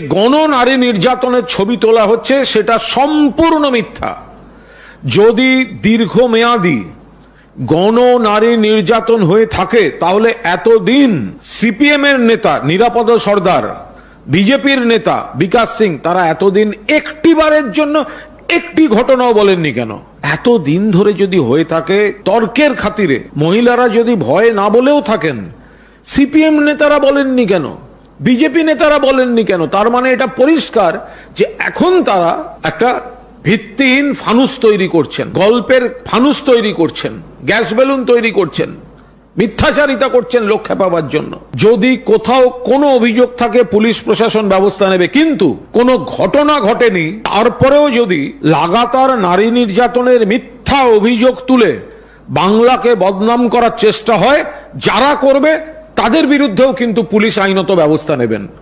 গণ নারী নির্যাতনের ছবি তোলা হচ্ছে, সেটা সম্পূর্ণ মিথ্যা। যদি দীর্ঘমেয়াদী গণ নারী নির্যাতন হয়ে থাকে, তাহলে এতদিন সিপিএম এর নেতা নিরাপদ সর্দার, বিজেপির নেতা বিকাশ সিং, তারা এতদিন একটিবারের জন্য একটি ঘটনাও বলেননি কেন? এত দিন ধরে যদি হয়ে থাকে, তর্কের খাতিরে মহিলারা যদি ভয়ে না বলেও থাকেন, সিপিএম নেতারা বলেননি কেন? বিজেপি নেতারা বলেননি কেন? তার মানে এটা পরিষ্কার যে এখন তারা একটা ভিত্তিহীন ফানুস তৈরি করছেন, গল্পের ফানুস তৈরি করছেন, গ্যাস বেলুন তৈরি করছেন, মিথ্যাচারিতা করছেন লোক খেপাবার জন্য। যদি কোথাও কোনো অভিযোগ থাকে, পুলিশ প্রশাসন ব্যবস্থা নেবে। কিন্তু কোনো ঘটনা ঘটেনি, তারপরেও যদি লাগাতার নারী নির্যাতনের মিথ্যা অভিযোগ তুলে বাংলাকে বদনাম করার চেষ্টা হয়, যারা করবে তাদের বিরুদ্ধেও কিন্তু পুলিশ আইনত ব্যবস্থা নেবেন।